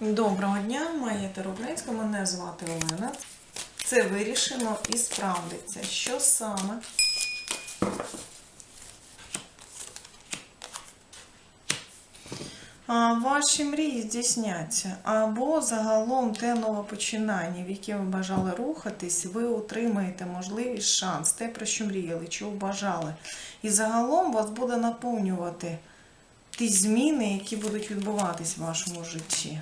Доброго дня, моє Теробринська, мене звати Олена. Це вирішено і справдиться. Що саме? Ваші мрії здійсняться. Або загалом те нове починання, в яке ви бажали рухатись, ви отримаєте можливість, шанс, те, про що мріяли, чого бажали. І загалом вас буде наповнювати ті зміни, які будуть відбуватись в вашому житті.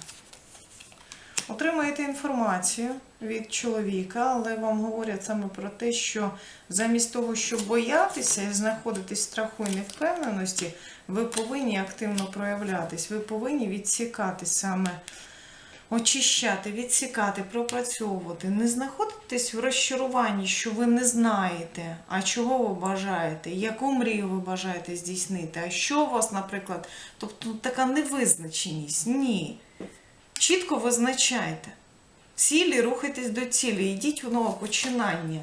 Отримаєте інформацію від чоловіка, але вам говорять саме про те, що замість того, щоб боятися і знаходитись в страху і невпевненості, ви повинні активно проявлятись, ви повинні відсікати саме, очищати, відсікати, пропрацьовувати, не знаходитись в розчаруванні, що ви не знаєте, а чого ви бажаєте, яку мрію ви бажаєте здійснити, а що у вас, наприклад, тобто така невизначеність. Ні. Чітко визначайте цілі, рухайтесь до цілі, йдіть в нове починання.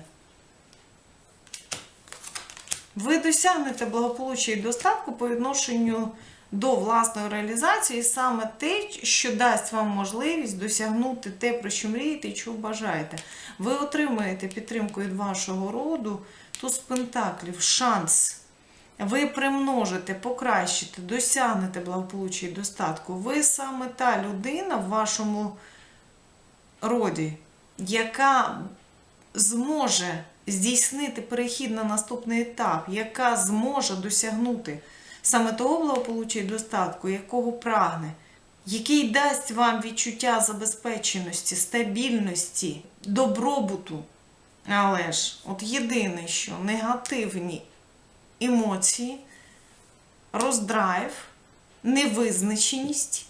Ви досягнете благополуччя і достатку по відношенню до власної реалізації саме те, що дасть вам можливість досягнути те, про що мрієте і чого бажаєте. Ви отримаєте підтримку від вашого роду, туз пентаклів, шанс. Ви примножите, покращите, досягнете благополуччя і достатку. Ви саме та людина в вашому роді, яка зможе здійснити перехід на наступний етап, яка зможе досягнути саме того благополуччя і достатку, якого прагне, який дасть вам відчуття забезпеченості, стабільності, добробуту. Але ж, от єдине, що негативні емоції, роздрайв, невизначеність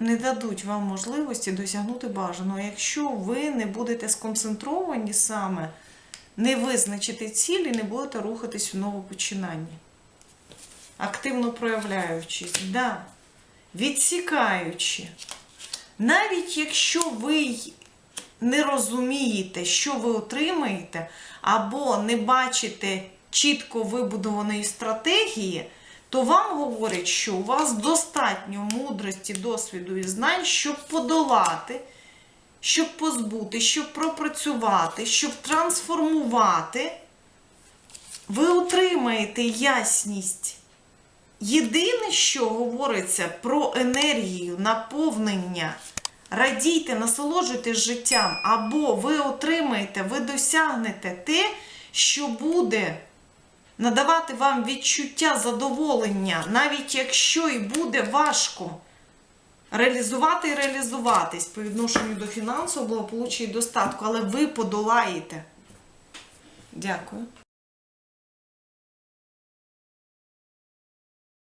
не дадуть вам можливості досягнути бажаного, якщо ви не будете сконцентровані саме, не визначите цілі, не будете рухатись в новопочинанні. Активно проявляючись, да, відсікаючи. Навіть якщо ви не розумієте, що ви отримаєте, або не бачите чітко вибудованої стратегії, то вам говорять, що у вас достатньо мудрості, досвіду і знань, щоб подолати, щоб позбути, щоб пропрацювати, щоб трансформувати. Ви отримаєте ясність. Єдине, що говориться про енергію, наповнення, радійте, насолоджуйтесь життям, або ви отримаєте, ви досягнете те, що буде надавати вам відчуття задоволення, навіть якщо і буде важко реалізувати і реалізуватись по відношенню до фінансового благополуччя і достатку, але ви подолаєте. Дякую.